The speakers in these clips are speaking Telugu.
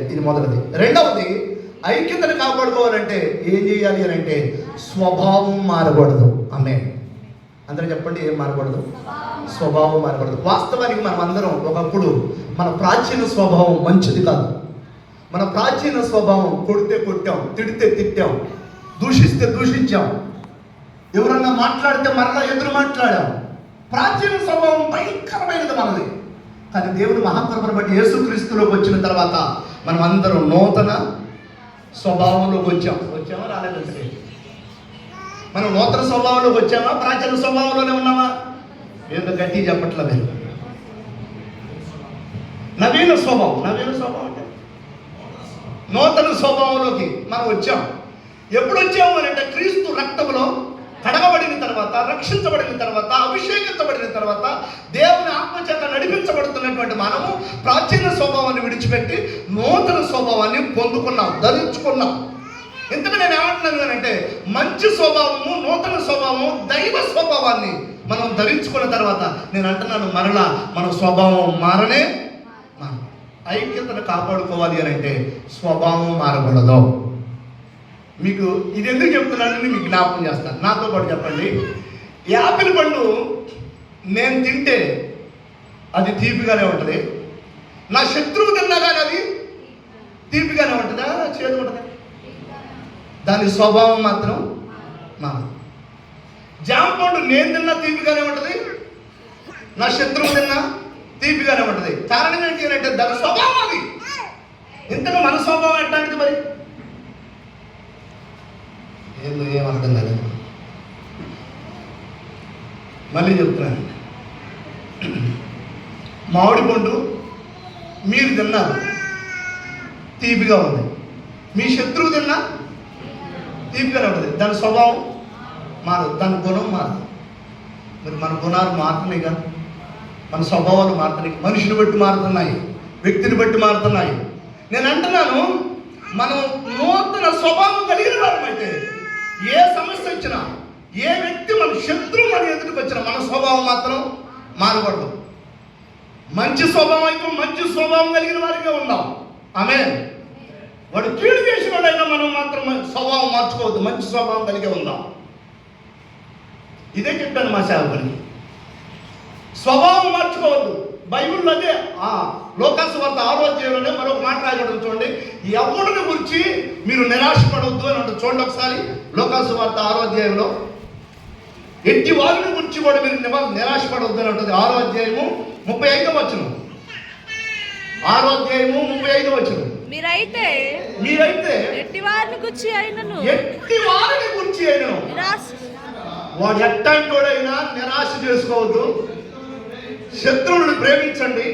ఇది మొదటిది. రెండవది ఐక్యతను కాపాడుకోవాలంటే ఏం చేయాలి అని అంటే స్వభావం మారకూడదు. ఆమె. అందరూ చెప్పండి ఏం మారకూడదు? స్వభావం మారకూడదు. వాస్తవానికి మనం అందరం ఒకప్పుడు మన ప్రాచీన స్వభావం మంచిది కాదు. మన ప్రాచీన స్వభావం కొడితే కొట్టాం తిడితే తిట్టాం దూషిస్తే దూషించాం. ఎవరన్నా మాట్లాడితే మరలా ఎదురు మాట్లాడాం. ప్రాచీన స్వభావం భయంకరమైనది మనది. కానీ దేవుడు మహాకృపను బట్టి యేసుక్రీస్తులోకి వచ్చిన తర్వాత మనం అందరం నూతన స్వభావంలోకి వచ్చాం. వచ్చామా రాలేదంటే మనం నూతన స్వభావంలోకి వచ్చామా? ప్రాచీన స్వభావంలోనే ఉన్నామా? ఏదో గట్టి చెప్పట్ల మీరు నవీన స్వభావం. నవీన స్వభావం అంటే? నూతన స్వభావంలోకి మనం వచ్చాం. ఎప్పుడు వచ్చాము అని అంటే క్రీస్తు రక్తంలో కడగబడిన తర్వాత రక్షించబడిన తర్వాత అభిషేకించబడిన తర్వాత దేవుని ఆత్మచేత నడిపించబడుతున్నటువంటి మనము ప్రాచీన స్వభావాన్ని విడిచిపెట్టి నూతన స్వభావాన్ని పొందుకున్నాం ధరించుకున్నాం. ఇంతకు నేను ఏమంటున్నాను అంటే మంచి స్వభావము నూతన స్వభావము దైవ స్వభావాన్ని మనం ధరించుకున్న తర్వాత నేను అంటున్నాను మరలా మన స్వభావం మారనే ఐక్యతను కాపాడుకోవాలి అని అంటే స్వభావం మారకూడదు. మీకు ఇది ఎందుకు చెప్తున్నానని మీకు జ్ఞాపకం చేస్తాను. నాతో పాటు చెప్పండి. యాపిల్ పండు నేను తింటే అది తీపిగానే ఉంటుంది. నా శత్రువు తిన్నా కానీ అది తీపిగానే ఉంటుందా? చేదు ఉంటుందా? దాని స్వభావం మాత్రం మారదు జామ పండు నేను తిన్నా తీపిగానే ఉంటుంది. నా శత్రువు తిన్నా తీపిగానే ఉంటుంది. కారణం ఏంటి అంటే దాని స్వభావం అది. ఇంతగా మన స్వభావం ఎట్లాంటిది మరి? ఏం అర్థం కాలేదు మళ్ళీ చెప్తున్నాను. మామిడి పండు మీరు తిన్నారు. తీపిగా ఉంది. మీ శత్రువు తిన్నా? తీపిగానే ఉంటుంది. దాని స్వభావం మారదు. దాని గుణం మారదు. మరి మన గుణాలు మారుతున్నాయి కదా. మన స్వభావాలు మారుతున్నాయి. మనుషుని బట్టి మారుతున్నాయి. వ్యక్తిని బట్టి మారుతున్నాయి. నేను అంటున్నాను మనం నూతన స్వభావం కలిగిన వారమైతే ఏ సమస్య వచ్చినా ఏ వ్యక్తి మన శత్రువు మన ఎదుటికి వచ్చినా మన స్వభావం మాత్రం మారకూడదు. మంచి స్వభావం అయితే మంచి స్వభావం కలిగిన వారిగా ఉందాం. ఆమె వాడు కీడు చేసిన వాడైనా మనం మాత్రం స్వభావం మార్చుకోవద్దు మంచి స్వభావం కలిగి ఉందాం. ఇదే చెప్పాను మా సేవకుని స్వభావం మార్చుకోవద్దు. బైబిల్లో అదే ఆ లోకాసు వార్త ఆరోగ్యంలోనే మరొక మాట రాయబడి చూడండి. ఎవరిని గురించి మీరు నిరాశపడవద్దు అని అంటే చూడండి ఒకసారి లోకాసు వార్త ఆరోగ్యంలో ఎట్టి వారిని గురించి కూడా మీరు అని ఉంటుంది ఆరో అధ్యాయము ముప్పై ఐదో వచ్చిన ఆరో అధ్యాయము ముప్పై ఐదో వచ్చిన మీరైతే మీరైతే ఎట్టి వారిని గుచ్చి అయినను. ఎట్టి వారిని గురించి అయినా నిరాశ. వాడు ఎట్టంటోడైనా నిరాశ చేసుకోవద్దు. శత్రువులను ప్రేమించండి.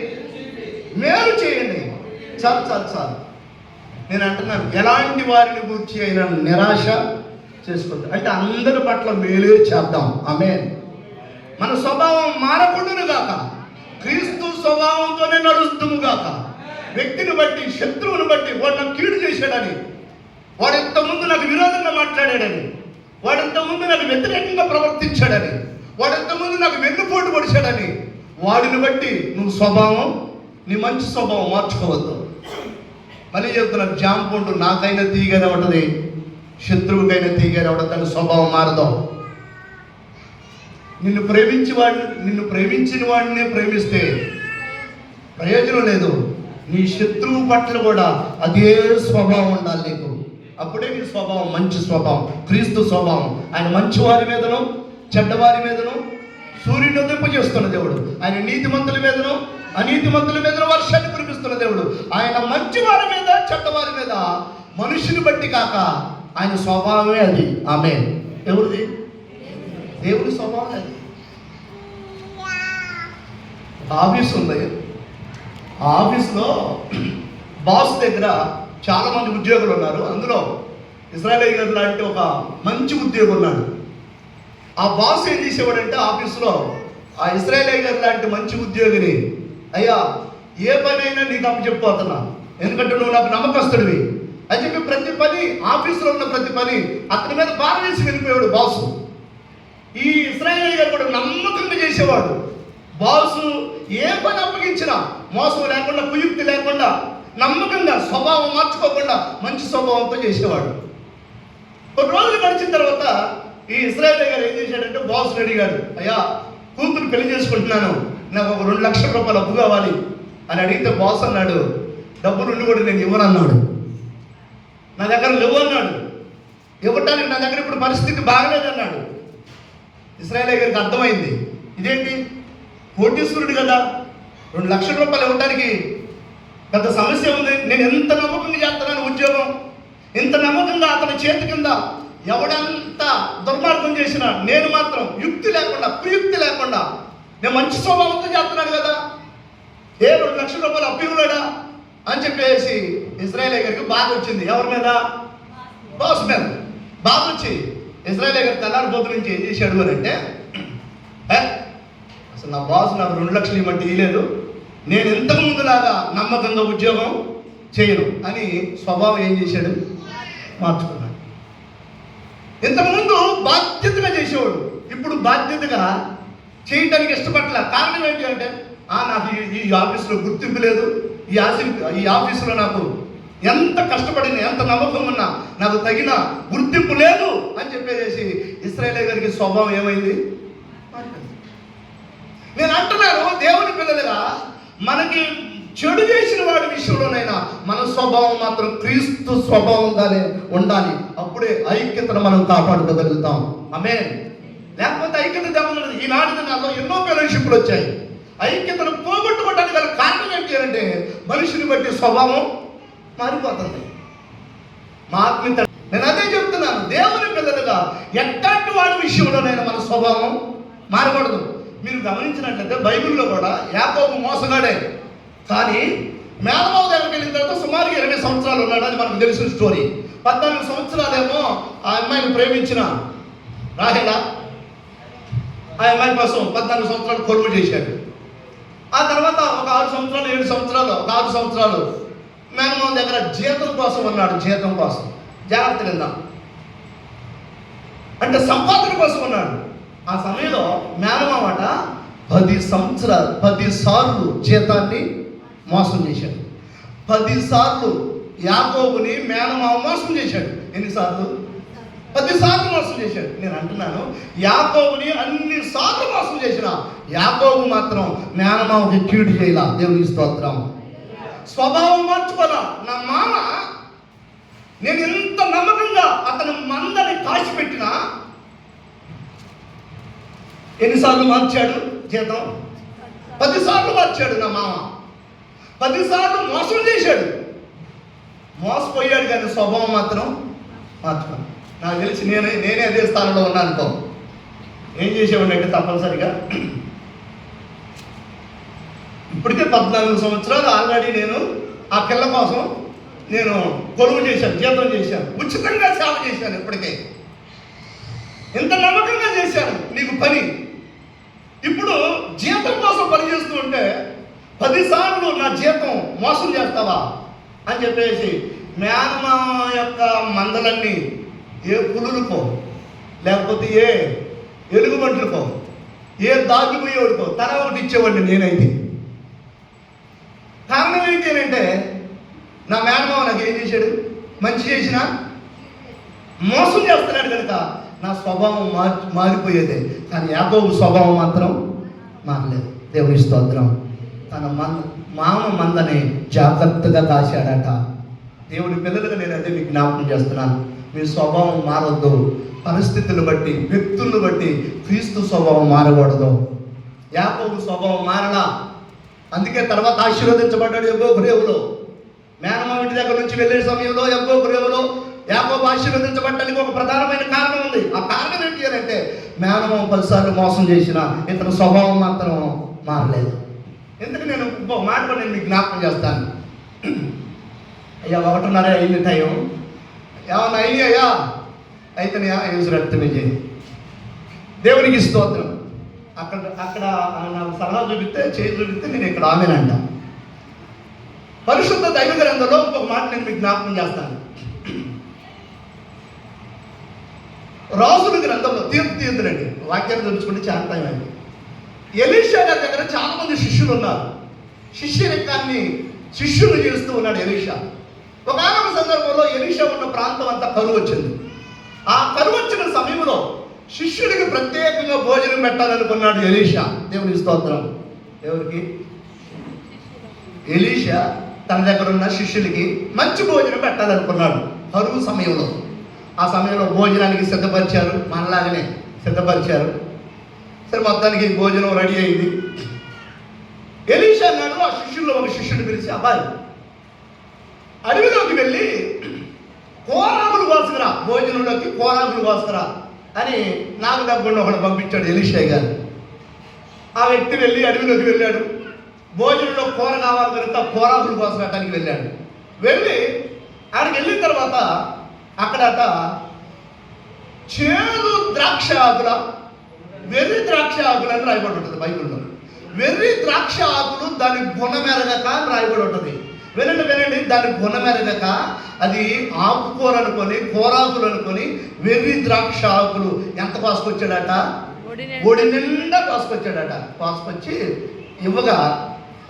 మేలు చేయండి. చాలు చాలు చాలు. నేను అంటున్నాను ఎలాంటి వారిని గురించి అయినా నిరాశ చేసుకోవద్దు అయితే అందరి పట్ల మేలే చేద్దాం. ఆమె మన స్వభావం మారకుండాను గాక. క్రీస్తు స్వభావంతోనే నడుస్తుము గాక. వ్యక్తిని బట్టి శత్రువుని బట్టి వాడు నాకు కీడు చేశాడని వాడు ఇంతకుముందు నాకు విరోధంగా మాట్లాడాడని వాడు ఇంతకుముందు నాకు వ్యతిరేకంగా ప్రవర్తించాడని వాడు ఇంతకుముందు నాకు వెన్నుపోటు పొడిచాడని వాడిని బట్టి నువ్వు స్వభావం నీ మంచి స్వభావం మార్చుకోవద్దు. మళ్ళీ చెప్తున్నాను జామ పండు నాకైనా తీయగానే ఉంటుంది. శత్రువుకైనా తీయగానే ఉంటుంది తన స్వభావం మారదాం. నిన్ను ప్రేమించి వాడిని నిన్ను ప్రేమించిన వాడినే ప్రేమిస్తే ప్రయోజనం లేదు. నీ శత్రువు పట్ల కూడా అదే స్వభావం ఉండాలి నీకు. అప్పుడే నీ స్వభావం మంచి స్వభావం క్రీస్తు స్వభావం. ఆయన మంచి వారి మీదను చెడ్డవారి మీదను సూర్యుని ఉదయింపజేస్తున్న దేవుడు. ఆయన నీతిమంతుల మీదను అనీతిమంతుల మీదను వర్షాన్ని కురిపిస్తున్న దేవుడు. ఆయన మంచి వారి మీద చెడ్డవారి మీద మనుషుని బట్టి కాక ఆయన స్వభావమే అది. ఆమె ఎవరిది? దేవుడి స్వభావం అది. ఆఫీస్ ఉంది ఆ ఆఫీస్లో బాస్ దగ్గర చాలా మంది ఉద్యోగులు ఉన్నారు అందులో ఇస్రాయల్ గారు లాంటి ఒక మంచి ఉద్యోగి ఉన్నాడు. ఆ బాస్ ఏం చేసేవాడంటే ఆఫీస్లో ఆ ఇస్రాయల్ గారు లాంటి మంచి ఉద్యోగిని అయ్యా ఏ పనైనా నీకు అప్పచెప్పిపోతున్నా ఎందుకంటే నువ్వు నాకు నమ్మకస్తుడివి. అని చెప్పి ప్రతి పని ఆఫీసులో ఉన్న ప్రతి పని అతని మీద భారం వేసి వెళ్ళిపోయాడు బాసు. ఈ ఇస్రాయేల్ గారు కూడా నమ్మకంగా చేసేవాడు. బాసు ఏ పని అప్పగించినా మోసం లేకుండా కుయుక్తి లేకుండా నమ్మకంగా స్వభావం మార్చుకోకుండా మంచి స్వభావంతో చేసేవాడు. కొన్ని రోజులు గడిచిన తర్వాత ఈ ఇస్రాయల్ గారు ఏం చేశాడంటే బాస్ అడిగాడు అయ్యా కూతురు పెళ్ళి చేసుకుంటున్నాను. నాకు ఒక రెండు లక్షల రూపాయలు అప్పు కావాలి. అని అడిగితే బాస్ అన్నాడు డబ్బులు ఉండి కూడా నేను ఇవ్వనన్నాడు. అన్నాడు నా దగ్గర లేవు అన్నాడు. ఇవ్వటానికి నా దగ్గర ఇప్పుడు పరిస్థితి బాగలేదు అన్నాడు. ఇస్రాయల్ గారికి అర్థమైంది. ఇదేంటి? కోటీశ్వరుడు కదా. రెండు లక్షల రూపాయలు ఇవ్వడానికి పెద్ద సమస్య ఉంది. నేను ఎంత నమ్మకంగా చేస్తున్నాను ఉద్యోగం? ఇంత నమ్మకంగా అతని చేతి కింద ఎవడంత దుర్మార్గం చేసినా నేను మాత్రం యుక్తి లేకుండా కుయుక్తి లేకుండా నేను మంచి స్వభావంతో చేస్తున్నాను కదా. ఏ రెండు లక్షల రూపాయలు అప్పివ్వలేడా అని చెప్పేసి ఇజ్రాయల్ గారికి బాధ వచ్చింది. ఎవరి మీద? బాస్ మీద. బాధ వచ్చి ఇజ్రాయల్ గారి తెల్లారిపోతు నుంచి ఏం చేశాడు అని అంటే "ఏ, అసలు నా బాస్ నాకు రెండు లక్షలు ఇవ్వమంటే ఇవ్వలేదు నేను ఇంతకు ముందులాగా నమ్మకంగా ఉద్యోగం చేయను అని స్వభావం ఏం చేశాడు? మార్చుకున్నాడు. ఇంతకుముందు బాధ్యతగా చేసేవాడు. ఇప్పుడు బాధ్యతగా చేయటానికి ఇష్టపడలే కారణం ఏంటి అంటే "ఆ, నాకు ఈ- ఆఫీసులో గుర్తింపు లేదు. ఈ ఆఫీస్ ఈ ఆఫీసులో నాకు ఎంత కష్టపడిన ఎంత నమ్మకం ఉన్నా నాకు తగిన గుర్తింపు లేదు అని చెప్పేసి ఇస్రాయేల్ గారికి స్వభావం ఏమైంది? నేను అంటున్నాను దేవుని పిల్లలుగా మనకి చెడు చేసిన వాడి విషయంలోనైనా మన స్వభావం మాత్రం క్రీస్తు స్వభావంగానే ఉండాలి. అప్పుడే ఐక్యతను మనం కాపాడుకోగలుగుతాం. ఆమె లేకపోతే ఐక్యత దెబ్బలు ఈనాటి నాలో ఎన్నో ఫెలోషిప్లు వచ్చాయి. ఐక్యతను పోగొట్టుకోవడానికి గల కారణం ఏంటి అంటే మనిషిని బట్టి స్వభావం మారిపోతుంది. మా ఆత్మీయత నేను అదే చెప్తున్నాను. దేవుని పిల్లలుగా ఎట్లాంటి వాడి విషయంలోనైనా మన స్వభావం మారకూడదు. మీరు గమనించినట్లయితే బైబిల్లో కూడా యాకోబు మోసగాడే. కానీ మేనమావ దగ్గరికి వెళ్ళిన తర్వాత సుమారు ఇరవై సంవత్సరాలు ఉన్నాడు అది మనకు తెలిసిన స్టోరీ. పద్నాలుగు సంవత్సరాలేమో ఆ అమ్మాయిని ప్రేమించిన రాహిల ఆ అమ్మాయి కోసం పద్నాలుగు సంవత్సరాలు కొలువు చేశాడు. ఆ తర్వాత ఒక ఆరు సంవత్సరాలు ఏడు సంవత్సరాలు ఒక ఆరు సంవత్సరాలు మేనమామ దగ్గర జీతం కోసం ఉన్నాడు జీతం కోసం. జాగ్రత్త విందాం అంటే సంపాదన కోసం ఉన్నాడు. ఆ సమయంలో మేనమామట పది సంవత్సరాలు పది సార్లు జీతాన్ని మోసం చేశాడు. పది సార్లు యాకోబుని మేనమామ మోసం చేశాడు. ఎన్నిసార్లు పది సార్లు మోసం చేశాడు. నేను అంటున్నాను యాకోబుని అన్ని సార్లు మోసం చేసిన యాకోబు మాత్రం మేనమామకి కీడు చేయాల. దేవుని స్తోత్రం. స్వభావం మార్చుకోరా నా మామ నేను ఎంత నమ్మకంగా అతని మందని కాచిపెట్టినా ఎన్నిసార్లు మార్చాడు జీతం? పదిసార్లు మార్చాడు నా మామ. పదిసార్లు మోసం చేశాడు. మోసపోయాడు కానీ స్వభావం మాత్రం మార్చుకోను. నాకు తెలిసి నేనే నేనే అదే స్థానంలో ఉన్నాను అనుకో. ఏం చేసేవాడిని అంటే తప్పనిసరిగా ఇప్పటికే పద్నాలుగు సంవత్సరాలు ఆల్రెడీ నేను ఆ పిల్ల కోసం నేను కొలువు చేశాను జీతం చేశాను ఉచితంగా సేవ చేశాను ఇప్పటికే. ఇంత నమ్మకంగా చేశాను నీకు పని. ఇప్పుడు జీతం కోసం పని చేస్తూ ఉంటే పదిసార్లు నా జీతం మోసం చేస్తావా అని చెప్పేసి మేనమామ యొక్క మందలన్నీ ఏ పులులకో లేకపోతే ఏ ఎలుగుబంట్లకో ఏ దాగిపోయేవాడికో తర ఒకటి ఇచ్చేవాడిని నేనైతే. కారణం ఏంటి అని అంటే నా మేనమామ నాకు ఏం చేశాడు? మంచి చేసినా మోసం చేస్తున్నాడు కనుక నా స్వభావం మారి మారిపోయేదే. కానీ యాకోబు స్వభావం మాత్రం మారలేదు. దేవుని స్తోత్రం. తన మంద మామ మందని జాగ్రత్తగా కాశాడట దేవుని పిల్లలుగా నేను అదే మీకు జ్ఞాపకం చేస్తున్నాను. మీ స్వభావం మారొద్దు. పరిస్థితులు బట్టి వ్యక్తులను బట్టి క్రీస్తు స్వభావం మారకూడదు. యాకోబు స్వభావం మారలా. అందుకే తర్వాత ఆశీర్వదించబడ్డాడు ఎగ్గో గురేవులో మేనమామ ఇంటి దగ్గర నుంచి వెళ్ళే సమయంలో ఎగ్గో గురేవులో యాకోబు ఆశీర్వదించబడడానికి ఒక ప్రధానమైన కారణం ఉంది. ఆ కారణం ఏంటి అని అంటే మేనమామ పదిసార్లు మోసం చేసిన ఇతని స్వభావం మాత్రం మారలేదు. ఎందుకు నేను మాట నేను మీకు జ్ఞాపకం చేస్తాను? అయ్యా ఒకటిన్నర అయింది టైం. ఏమన్నా అయ్యి అయ్యా అయితే నేను రక్తమే చేయి. దేవునికి స్తోత్రం. అక్కడ అక్కడ నాకు సలహా చూపిస్తే చేయి చూపిస్తే నేను ఇక్కడ ఆమెనంట. పరిశుద్ధ దైవ గ్రంథంలో ఇంకొక మాట నేను మీకు జ్ఞాపకం చేస్తాను. రాజుల గ్రంథంలో తీర్పు తీర్థులండి వాక్యాన్ని తెలుసుకుంటే చాలా టైం అయింది. ఎలీషా గారి దగ్గర చాలా మంది శిష్యులు ఉన్నారు. శిష్యరికాన్ని శిష్యులు చేస్తూ ఉన్నాడు ఎలీషా. ఒకనొక సందర్భంలో ఎలీషా ఉన్న ప్రాంతం అంతా కరువు వచ్చింది. ఆ కరువు వచ్చిన సమయంలో శిష్యుడికి ప్రత్యేకంగా భోజనం పెట్టాలనుకున్నాడు ఎలీషా. దేవుని స్తోత్రం. ఎవరికి? ఎలీషా తన దగ్గర ఉన్న శిష్యులకి మంచి భోజనం పెట్టాలనుకున్నాడు కరువు సమయంలో. ఆ సమయంలో భోజనానికి సిద్ధపరిచారు. మనలాగానే సిద్ధపరిచారు. సరే మొత్తానికి భోజనం రెడీ అయింది. ఎలీషా అన్నాడు ఆ శిష్యుల్లో ఒక శిష్యుడు పిలిచి అబ్బాయి అడవిలోకి వెళ్ళి కోరాములు కోసుకురా భోజనంలోకి కోరాములు కోసుకురా అని నాకు డబ్బున్న ఒకడు పంపించాడు ఎలీషా గారు. ఆ వ్యక్తి వెళ్ళి అడవిలోకి వెళ్ళాడు. భోజనంలో కూర కావాలి కనుక కోసం కోసడానికి వెళ్ళాడు. వెళ్ళి ఆడికి వెళ్ళిన తర్వాత అక్కడట చేదు ద్రాక్ష ఆకుల వెర్రి ద్రాక్ష ఆకులు అని రాయబడి ఉంటుంది బైబిల్లో. వెర్రి ద్రాక్ష ఆకులు దాని గుణమెరగక అని రాయబడి ఉంటుంది. వినండి వినండి. దాని గుణమెరగక అది ఆకుకూర అనుకొని కూరాకులు అనుకొని వెర్రి ద్రాక్ష ఆకులు. ఎంత కోసుకొచ్చాడట ఒడి నిండా. కోసుకొచ్చాడట కోసుకొచ్చి ఇవ్వగా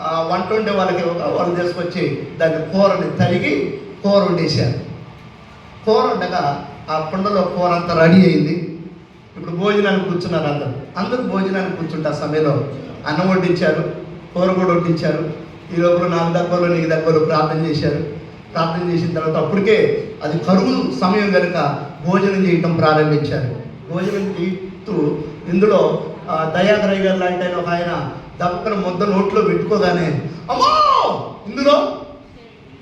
ఆ, వంట వండే వాళ్ళకి ఇవ్వగా వాళ్ళు తీసుకొచ్చి దాన్ని కూరని తరిగి కూర వండేశారు. కూర ఉండగా ఆ కుండలో కూర అంతా రెడీ అయింది. ఇప్పుడు భోజనానికి కూర్చున్నారు అందరూ. అందరూ భోజనానికి కూర్చుంటే ఆ సమయంలో అన్నం వడ్డించారు కూర కూడా వడ్డించారు. ఈ లోపల నాకు దగ్గరలో నీకు దగ్గరలో ప్రార్థన చేశారు. ప్రార్థన చేసిన తర్వాత అప్పటికే అది కరువు సమయం కనుక భోజనం చేయటం ప్రారంభించారు. భోజనం చేస్తూ ఇందులో ఆ, దయాకరయ్య గారు లాంటి ఆయన ఒక ఆయన దక్కన ముద్ద నోట్లో పెట్టుకోగానే అమ్మో! ఇందులో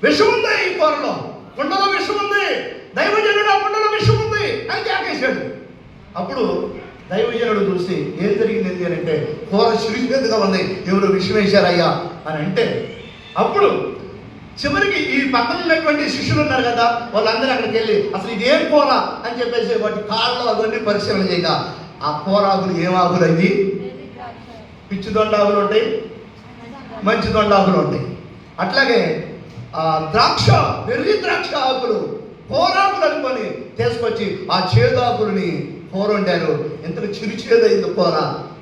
విషం ఉంది ఈ కూరలో. కుండలో విషం ఉంది. దైవజనుడు ఆ కుండలో విషం ఉంది అని కేకేశాడు. అప్పుడు దైవజనుడు చూసి ఏం జరిగింది అని అంటే కూర సిరిసిపెద్దగా ఉంది. ఎవరు విషం వేశారయ్యా. అని అంటే అప్పుడు చివరికి ఈ పక్కన ఉన్నటువంటి శిష్యులు ఉన్నారు కదా వాళ్ళందరూ అక్కడికి వెళ్ళి అసలు ఇదేం కూర అని చెప్పేసి వాటి కాళ్ళు అవన్నీ పరిశీలన చేయక ఆ కూర ఆకులు ఏం ఆకులు అయ్యి? పిచ్చి దొండ ఆకులు ఉంటాయి మంచి దొండ ఆకులు ఉంటాయి. అట్లాగే ఆ ద్రాక్ష వెర్రి ద్రాక్ష ఆకులు కూరాకులు అనుకొని తీసుకొచ్చి ఆ చేదు ఆకులని కూర వండారు ఎంతకు చిరు చేదైంది కూర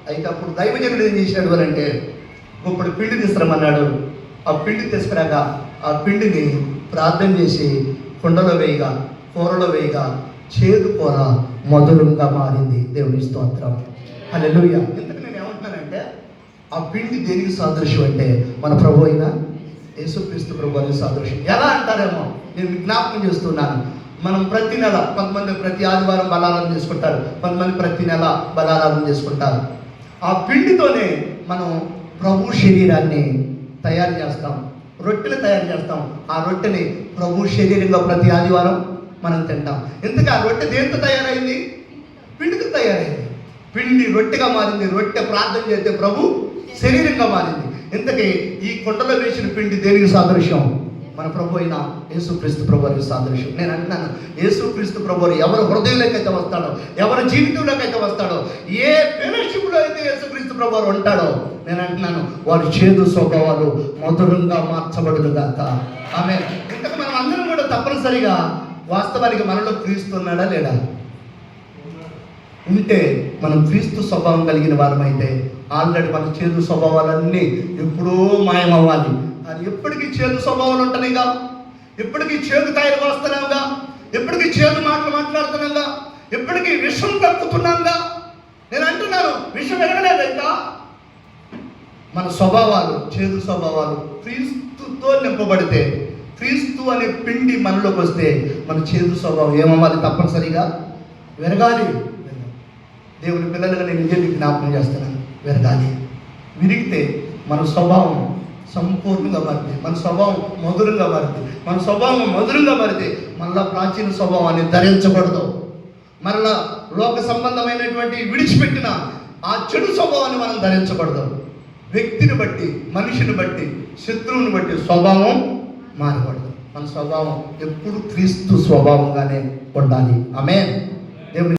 అయితే అప్పుడు దైవజనుడు ఏం చేశాడు అని అంటే ఇప్పుడు పిండి తీసుకురమన్నాడు ఆ పిండి తీసుకురాక ఆ పిండిని ప్రార్థన చేసి కుండలో వేయగా కూరలో వేయగా చేదు కూర మధురంగా మారింది. దేవుని స్తోత్రం. హల్లెలూయా. ఇంతకు నేను ఏమంటున్నానంటే ఆ పిండి దేనికి సాదృశ్యం అంటే మన ప్రభు అయినా యేసుక్రీస్తు ప్రభు అని సాదృశ్యం. ఎలా అంటారేమో నేను విజ్ఞాపనం చేస్తున్నాను. మనం ప్రతి నెల కొంతమంది ప్రతి ఆదివారం బలారాధన చేసుకుంటారు కొంతమంది ప్రతి నెల బలారాధన చేసుకుంటారు ఆ పిండితోనే మనం ప్రభు శరీరాన్ని తయారు చేస్తాం. రొట్టెలు తయారు చేస్తాం. ఆ రొట్టెని ప్రభు శరీరంగా ప్రతి ఆదివారం మనం తింటాం. ఎందుకు ఆ రొట్టె దేంతో తయారైంది? పిండితో తయారైంది. పిండి రొట్టెగా మారింది. రొట్టె ప్రార్థన చేస్తే ప్రభు శరీరంగా మారింది. ఇంతకీ ఈ కుండలో వేసిన పిండి దేనికి సాదృశ్యం? మన ప్రభు అయిన యేసుక్రీస్తు ప్రభు సాదృశ్యం. నేను అంటున్నాను యేసుక్రీస్తు ప్రభువు ఎవరి హృదయంలోకైతే వస్తాడో ఎవరి జీవితంలోకైతే అయితే వస్తాడో ఏ ఫెలోషిప్లో అయితే యేసుక్రీస్తు ప్రభువారు ఉంటాడో నేను అంటున్నాను వారి చేదు స్వభావాలు మధురంగా మార్చబడును గాక ఆమె ఇంతకు మనం అందరం కూడా తప్పనిసరిగా వాస్తవానికి మనలో క్రీస్తున్నాడా లేడా? ఉంటే మనం క్రీస్తు స్వభావం కలిగిన వారమైతే ఆల్రెడీ మన చేదు స్వభావాలన్నీ ఎప్పుడూ మాయమవ్వాలి. అది ఎప్పటికీ చేదు స్వభావాలు ఉంటున్నాయిగా ఎప్పటికీ చేదు కాయలు వస్తున్నాంగా ఎప్పటికీ చేదు మాటలు మాట్లాడుతున్నాంగా ఎప్పటికీ విషం కక్కుతున్నాంగా. నేను అంటున్నాను విషం ఎగడలేదు ఇంకా మన స్వభావాలు చేదు స్వభావాలు క్రీస్తుతో నింపబడితే క్రీస్తు అనే పిండి మనలోకి వస్తే మన చేదు స్వభావం ఏమవ్వాలి తప్పనిసరిగా? విరగాలి. దేవుని పిల్లలుగా నేను నిజం జ్ఞాపకం చేస్తున్నాను. విరగాలి. విరిగితే మన స్వభావం సంపూర్ణంగా మారింది. మన స్వభావం మధురంగా మారింది. మన స్వభావం మధురంగా మారింది. మళ్ళా ప్రాచీన స్వభావాన్ని ధరించకూడదు. మరలా లోక సంబంధమైనటువంటి విడిచిపెట్టిన ఆ చెడు స్వభావాన్ని మనం ధరించకూడదు. వ్యక్తిని బట్టి మనిషిని బట్టి శత్రువుని బట్టి స్వభావం మారకూడదు. మన స్వభావం ఎప్పుడు క్రీస్తు స్వభావంగానే ఉండాలి. ఆమె దేవుని